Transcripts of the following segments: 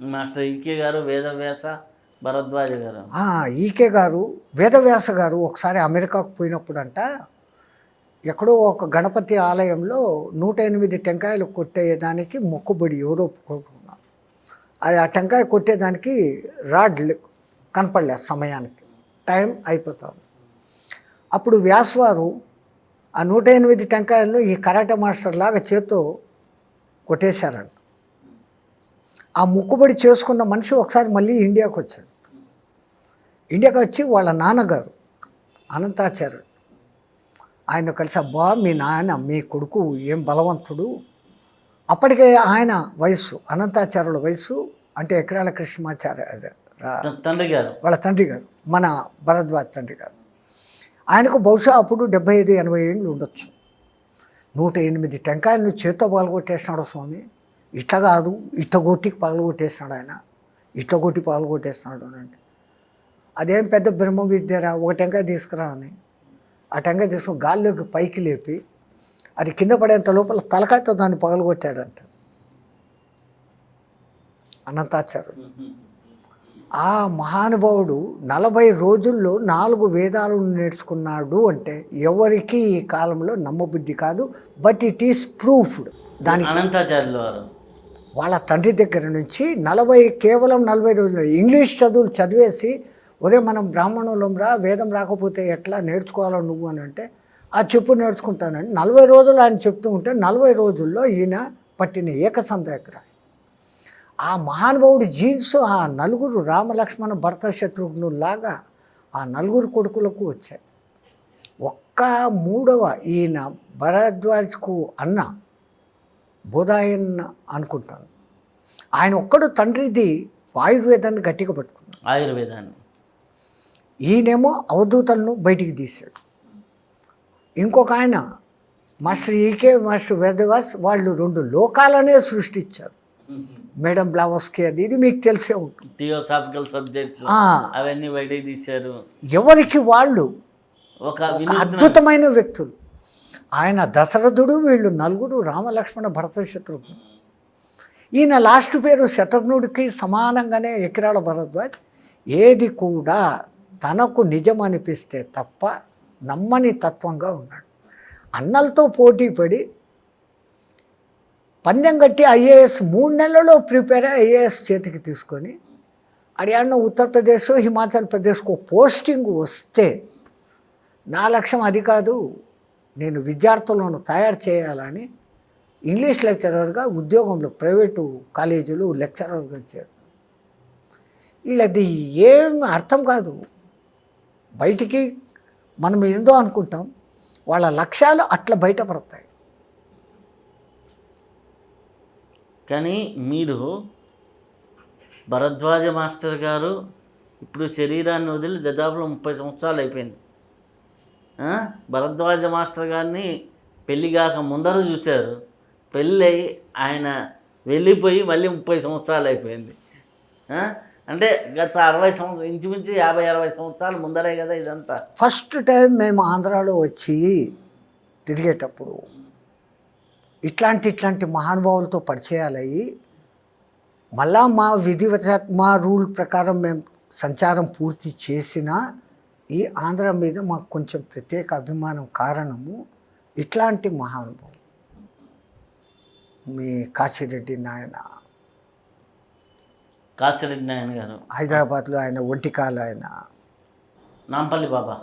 Master ఈకే గారు వేదవ్యాస భరద్వాజ గారు. ఈకే గారు వేదవ్యాస గారు ఒకసారి అమెరికాకు పోయినప్పుడంట ఎక్కడో ఒక గణపతి ఆలయంలో నూట ఎనిమిది టెంకాయలు కొట్టేదానికి మొక్కుబడి ఎవరో ఒప్పుకుంటున్నారు అది ఆ టెంకాయ కొట్టేదానికి రాడ్ లే- కనపడలేదు సమయానికి. టైం అయిపోతుంది. అప్పుడు వ్యాసవారు ఆ నూట ఎనిమిది టెంకాయలను ఈ కరాటే మాస్టర్ లాగా చేత్తో కొట్టేశారంట. ఆ మొక్కుబడి చేసుకున్న మనిషి ఒకసారి మళ్ళీ ఇండియాకు వచ్చాడు. ఇండియాకి వచ్చి వాళ్ళ నాన్నగారు అనంతాచార్యుడు. ఆయన కలిసి అబ్బా మీ నాయన మీ కొడుకు ఏం బలవంతుడు. అప్పటికే ఆయన వయస్సు అనంతాచార్యుల వయస్సు అంటే ఎకరాల కృష్ణమాచార్య తండ్రి గారు వాళ్ళ తండ్రి గారు మన భరద్వాజ్ తండ్రి గారు ఆయనకు బహుశా అప్పుడు డెబ్బై ఐదు ఎనభై ఏళ్ళు ఉండొచ్చు. నూట ఎనిమిది టెంకాయలను చేత్తో పగలగొట్టేసినాడు స్వామి. ఇట్ట కాదు ఇట్ట కొట్టి పగలగొట్టేసినాడు ఆయన. ఇట్ట కొట్టి పగలగొట్టేసినాడు అని అంటే అదేం పెద్ద బ్రహ్మ విద్యరా ఒక టెంకాయ తీసుకురా అని. ఆ టెంకాయ తీసుకుని గాల్లోకి పైకి లేపి అది కింద పడేంత లోపల తలకాయతో దాన్ని పగలగొట్టాడంట అనంతాచార్యుడు. ఆ మహానుభావుడు నలభై రోజుల్లో నాలుగు వేదాలను నేర్చుకున్నాడు అంటే ఎవరికి ఈ కాలంలో నమ్మబుద్ధి కాదు బట్ ఇట్ ఈస్ ప్రూఫ్డ్. దానికి అనంతాచార్యులు వారు. వాళ్ళ తండ్రి దగ్గర నుంచి నలభై కేవలం నలభై రోజులు ఇంగ్లీష్ చదువులు చదివేసి ఒరే మనం బ్రాహ్మణులం రా వేదం రాకపోతే ఎట్లా నేర్చుకోవాలో నువ్వు అని అంటే ఆ చెప్పు నేర్చుకుంటానండి. నలభై రోజులు ఆయన చెప్తూ ఉంటే నలభై రోజుల్లో ఈయన పట్టిన ఏకసంధ్యాగ్రహం ఆ మహానుభావుడి జీన్స్ ఆ నలుగురు రామలక్ష్మణ భర్త శత్రుఘ్నులాగా ఆ నలుగురు కొడుకులకు వచ్చాయి. ఒక్క మూడవ ఈయన భరద్వాజ్కు అన్న బోధాయన్ అనుకుంటాను. ఆయన ఒక్కడు తండ్రిది ఆయుర్వేదాన్ని గట్టిగా పట్టుకున్నాడు. ఆయుర్వేదాన్ని. ఈయనేమో అవధూతలను బయటికి తీశాడు. ఇంకొక ఆయన మాస్టర్ ఈకే మాస్టర్ వేదవాస్ వాళ్ళు రెండు లోకాలనే సృష్టించారు. మేడం బ్లావస్కి అది ఇది మీకు తెలిసే ఉంటుంది. థియోసాఫికల్ సబ్జెక్ట్స్ అవన్నీ బయటికి తీశారు. ఎవరికి వాళ్ళు ఒక అద్భుతమైన వ్యక్తులు. ఆయన దశరథుడు వీళ్ళు నలుగురు రామలక్ష్మణ భరత శత్రుఘ్నుడు ఈయన లాస్ట్ పేరు శత్రుఘ్నుడికి సమానంగానే ఎకిరాళ భరద్వాజ్. ఏది కూడా తనకు నిజం అనిపిస్తే తప్ప నమ్మని తత్వంగా ఉన్నాడు. అన్నలతో పోటీ పడి పందెం కట్టి ఐఏఎస్ మూడు నెలల్లో ప్రిపేర్ అయ్యి ఐఏఎస్ చేతికి తీసుకొని హర్యానా ఉత్తరప్రదేశ్ హిమాచల్ ప్రదేశ్కు పోస్టింగ్ వస్తే నా లక్ష్యం అది కాదు. నేను విద్యార్థులను తయారు చేయాలని ఇంగ్లీష్ లెక్చరర్గా ఉద్యోగంలో ప్రైవేటు కాలేజీలు లెక్చరర్గా వచ్చాడు వీళ్ళది ఏం అర్థం కాదు. బయటికి మనం ఏందో అనుకుంటాం. వాళ్ళ లక్ష్యాలు అట్లా బయటపడతాయి. కానీ మీరు భరద్వాజ మాస్టర్ గారు ఇప్పుడు శరీరాన్ని వదిలి దాదాపులో ముప్పై సంవత్సరాలు అయిపోయింది. భరద్వాజ మాస్టర్ గారిని పెళ్ళిగాక కాక ముందర చూశారు. పెళ్ళి ఆయన వెళ్ళిపోయి మళ్ళీ ముప్పై సంవత్సరాలు అయిపోయింది. అంటే గత అరవై సంవత్సరం ఇంచుమించు యాభై అరవై సంవత్సరాల ముందరే కదా ఇదంతా. ఫస్ట్ టైం మేము ఆంధ్రాలో వచ్చి తిరిగేటప్పుడు ఇట్లాంటి ఇట్లాంటి మహానుభావులతో పరిచయాలయ్యి మళ్ళా మా విధివత మా రూల్ ప్రకారం మేము సంచారం పూర్తి చేసిన ఈ ఆంధ్ర మీద మాకు కొంచెం ప్రత్యేక అభిమానం కారణము ఇట్లాంటి మహానుభావులు. మీ కాశిరెడ్డి నాయన. కాసిరెడ్డి నాయన గారు. హైదరాబాద్లో ఆయన ఒంటికాలు ఆయన. నాంపల్లి బాబా.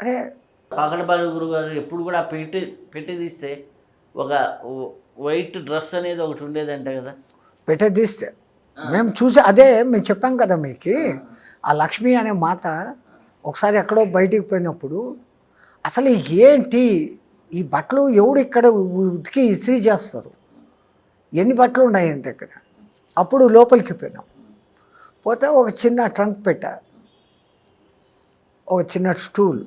అరే. పాకడపాలి గురువు గారు ఎప్పుడు కూడా పెట్టి పెట్టి తీస్తే ఒక వైట్ డ్రెస్ అనేది ఒకటి ఉండేదంట కదా. పెట్టదీస్తే మేము చూసి అదే మేము చెప్పాం కదా మీకు. ఆ లక్ష్మి అనే మాత ఒకసారి ఎక్కడో బయటికి పోయినప్పుడు అసలు ఏంటి ఈ బట్టలు ఎవడు ఇక్కడ ఉతికి ఇస్త్రీ చేస్తారు? ఎన్ని బట్టలు ఉన్నాయి దగ్గర? అప్పుడు లోపలికి పోయినాం. పోతే ఒక చిన్న ట్రంక్ పెట్టా. ఒక చిన్న స్టూల్.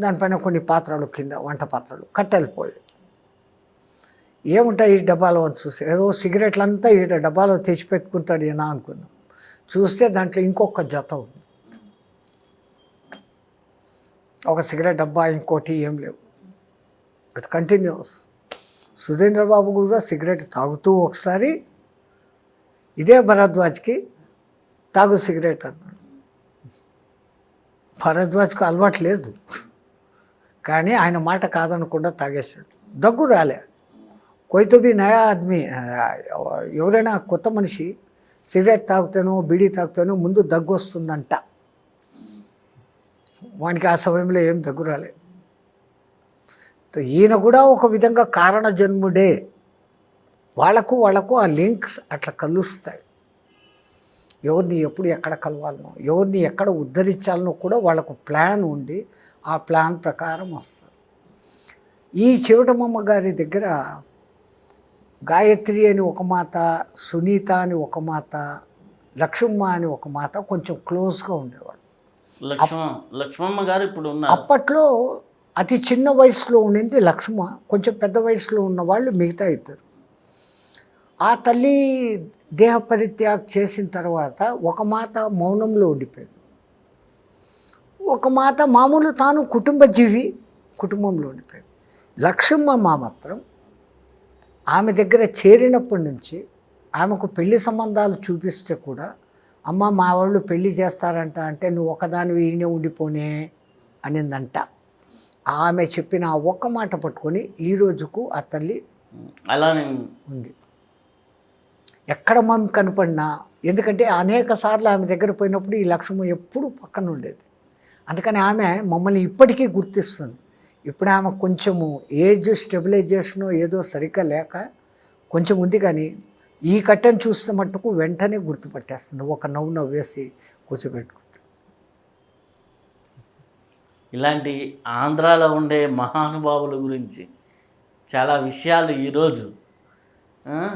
దానిపైన కొన్ని పాత్రలు కింద వంట పాత్రలు కట్టెలు పోయి. ఏముంటాయి ఈ డబ్బాలో? అని చూస్తే ఏదో సిగరెట్లంతా ఈ డబ్బాలో తెచ్చి పెట్టుకుంటాడు అనుకున్నాం. చూస్తే దాంట్లో ఇంకొక జత ఉంది. ఒక సిగరెట్ డబ్బా ఇంకోటి ఏం లేవు. ఇట్ కంటిన్యూస్ సుధీంద్రబాబు కూడా సిగరెట్ తాగుతూ ఒకసారి ఇదే భరద్వాజ్కి తాగు సిగరెట్ అన్నాడు. భరద్వాజ్కు అలవాటు లేదు. కానీ ఆయన మాట కాదనకుండా తాగేశాడు. దగ్గు రాలే. కొయ్తో బి నయా ఆద్మీ ఎవరైనా కొత్త మనిషి సిగరెట్ తాగుతానో బీడీ తాగుతానో ముందు దగ్గు వస్తుందంట. వానికి ఆ సమయంలో ఏం దగ్గు రాలేదు ఈయన కూడా ఒక విధంగా కారణ జన్ముడే వాళ్ళకు వాళ్ళకు ఆ లింక్స్ అట్లా కలుస్తాయి. ఎవరిని ఎప్పుడు ఎక్కడ కలవాలనో ఎవరిని ఎక్కడ ఉద్ధరించాలనో కూడా వాళ్ళకు ప్లాన్ ఉండి ఆ ప్లాన్ ప్రకారం వస్తారు ఈ చివటమమ్మ గారి దగ్గర గాయత్రి అని ఒక మాత సునీత అని ఒక మాత లక్ష్మమ్మ అని ఒక మాత కొంచెం క్లోజ్గా ఉండేవాడు లక్ష్మ లక్ష్మమ్మ గారు ఇప్పుడు అప్పట్లో అతి చిన్న వయసులో ఉండింది లక్ష్మ కొంచెం పెద్ద వయసులో ఉన్న వాళ్ళు మిగతా ఇద్దరు. ఆ తల్లి దేహ పరిత్యాగ చేసిన తర్వాత ఒక మాత మౌనంలో ఉండిపోయింది. ఒక మాత మామూలు తాను కుటుంబ జీవి కుటుంబంలో ఉండిపోయింది. లక్ష్మమ్మ మా మాత్రం ఆమె దగ్గర చేరినప్పటి నుంచి ఆమెకు పెళ్ళి సంబంధాలు చూపిస్తే కూడా అమ్మ మా వాళ్ళు పెళ్ళి చేస్తారంట అంటే నువ్వు ఒకదానివి ఈయనే ఉండిపోనే అనిందంట. ఆమె చెప్పిన ఆ ఒక్క మాట పట్టుకొని ఈ రోజుకు ఆ తల్లి అలానే ఉంది. ఎక్కడ మమ్మీ కనపడినా ఎందుకంటే అనేక సార్లు ఆమె దగ్గర పోయినప్పుడు ఈ లక్ష్మం ఎప్పుడు పక్కన ఉండేది అందుకని ఆమె మమ్మల్ని ఇప్పటికీ గుర్తిస్తుంది. ఇప్పుడు ఆమె కొంచెము ఏజ్ స్టెబిలైజేషన్ ఏదో సరిగ్గా లేక కొంచెం ఉంది కానీ ఈ కట్టెను చూస్తే మట్టుకు వెంటనే గుర్తుపట్టేస్తుంది. ఒక నవ్వు నవ్వేసి కూర్చోబెట్టుకుంటుంది ఇలాంటి ఆంధ్రాలో ఉండే మహానుభావుల గురించి చాలా విషయాలు ఈరోజు తెలుసుకున్నాం.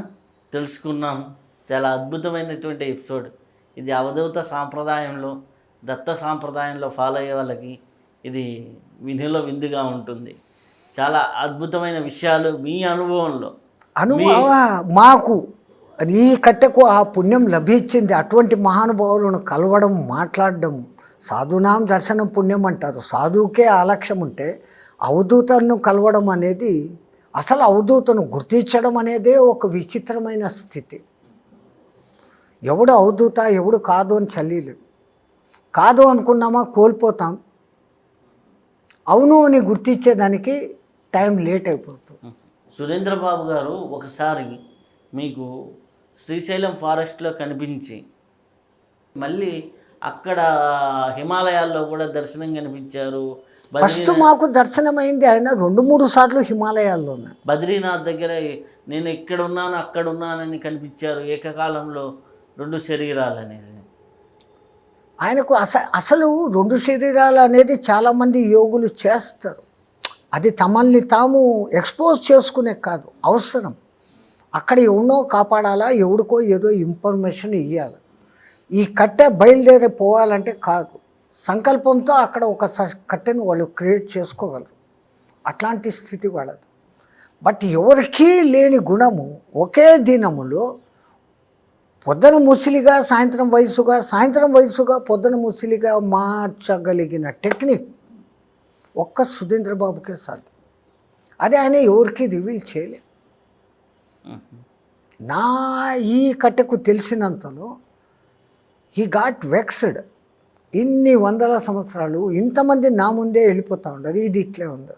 తెలుసుకున్నాము చాలా అద్భుతమైనటువంటి ఎపిసోడ్. ఇది అవధూత సాంప్రదాయంలో దత్త సాంప్రదాయంలో ఫాలో అయ్యే వాళ్ళకి ఇది వినిలో విందుగా ఉంటుంది. చాలా అద్భుతమైన విషయాలు మీ అనుభవంలో. అనుభవ? మాకు ఈ కట్టెకు ఆ పుణ్యం లభించింది. అటువంటి మహానుభావులను కలవడం మాట్లాడడం సాధునాం దర్శనం పుణ్యం అంటారు. సాధువుకే ఆలక్ష్యం ఉంటే అవధూతను కలవడం అనేది అసలు అవధూతను గుర్తించడం అనేదే ఒక విచిత్రమైన స్థితి. ఎవడు అవధూత ఎవడు కాదు అని చల్లీలేదు. కాదు అనుకున్నామా? కోల్పోతాం. అవును అని గుర్తించేదానికి టైం లేట్ అయిపోతుంది. సురేంద్రబాబు గారు ఒకసారి మీకు శ్రీశైలం ఫారెస్ట్లో కనిపించి మళ్ళీ అక్కడ హిమాలయాల్లో కూడా దర్శనం కనిపించారు. ఫస్ట్ మాకు దర్శనమైంది ఆయన రెండు మూడు సార్లు హిమాలయాల్లో ఉన్నాయి బద్రీనాథ్ దగ్గర నేను ఇక్కడ ఉన్నాను అక్కడ ఉన్నానని కనిపించారు. ఏకకాలంలో రెండు శరీరాలు అనేది ఆయనకు అస అసలు రెండు శరీరాలు అనేది చాలామంది యోగులు చేస్తారు. అది తమల్ని తాము ఎక్స్పోజ్ చేసుకునే కాదు అవసరం. అక్కడ ఎవడో కాపాడాలా ఎవడికో ఏదో ఇన్ఫర్మేషన్ ఇవ్వాలి ఈ కట్టె బయలుదేరి పోవాలంటే కాదు సంకల్పంతో అక్కడ ఒక కట్టెను వాళ్ళు క్రియేట్ చేసుకోగలరు. అట్లాంటి స్థితి వాళ్ళది. బట్ ఎవరికీ లేని గుణము ఒకే దినములో పొద్దున ముసిలిగా సాయంత్రం వయసుగా సాయంత్రం వయసుగా పొద్దున ముసిలిగా మార్చగలిగిన టెక్నిక్ ఒక్క సుధీంద్ర బాబుకే సాధ్యం. అదే ఆయన ఎవరికి రివీల్ చేయలే నా ఈ కట్టెకు తెలిసినంతలో హీ గాట్ వెక్స్డ్ ఇన్ని వందల సంవత్సరాలు ఇంతమంది నా ముందే వెళ్ళిపోతూ ఉండదు ఇది ఇట్లే ఉంది.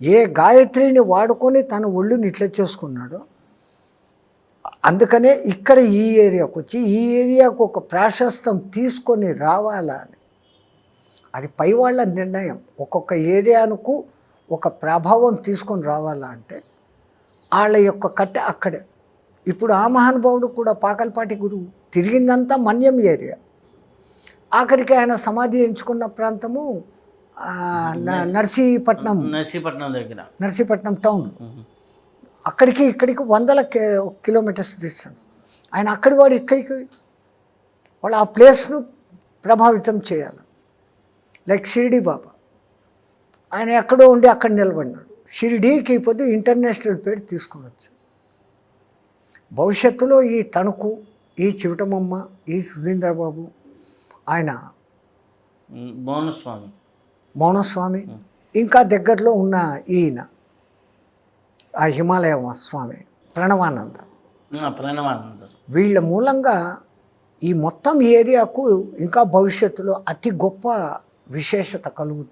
ఏ గాయత్రిని వాడుకొని తన ఒళ్ళుని ఇట్లా చేసుకున్నాడో అందుకనే ఇక్కడ ఈ ఏరియాకు వచ్చి ఈ ఏరియాకు ఒక ప్రాశస్తం తీసుకొని రావాలా అని అది పై వాళ్ళ నిర్ణయం. ఒక్కొక్క ఏరియాకు ఒక ప్రభావం తీసుకొని రావాలా అంటే వాళ్ళ యొక్క కట్టె అక్కడే. ఇప్పుడు ఆ మహానుభావుడు కూడా పాకల్పాటి గురువు. తిరిగిందంతా మన్యం ఏరియా. ఆఖరికి ఆయన సమాధి ఎంచుకున్న ప్రాంతము నర్సీపట్నం. నర్సీపట్నం దగ్గర. నర్సీపట్నం టౌన్. అక్కడికి ఇక్కడికి వందల కి కిలోమీటర్స్ డిస్టెన్స్. ఆయన అక్కడి వాడు ఇక్కడికి వాళ్ళు ఆ ప్లేస్ను ప్రభావితం చేయాలి. లైక్ షిరిడి బాబా. ఆయన ఎక్కడో ఉండి అక్కడ నిలబడినాడు. షిరిడీకి ఇప్పుడు ఇంటర్నేషనల్ పేరు తీసుకొనొచ్చు భవిష్యత్తులో ఈ తణుకు ఈ చివటమమ్మ ఈ సుధీంద్రబాబు ఆయన ఉమ్, భువనస్వామి మౌనస్వామి ఇంకా దగ్గరలో ఉన్న ఈయన. ఆ హిమాలయ స్వామి ప్రణవానంద. ప్రణవానందం. వీళ్ళ మూలంగా ఈ మొత్తం ఏరియాకు ఇంకా భవిష్యత్తులో అతి గొప్ప విశేషత కలుగుతుంది.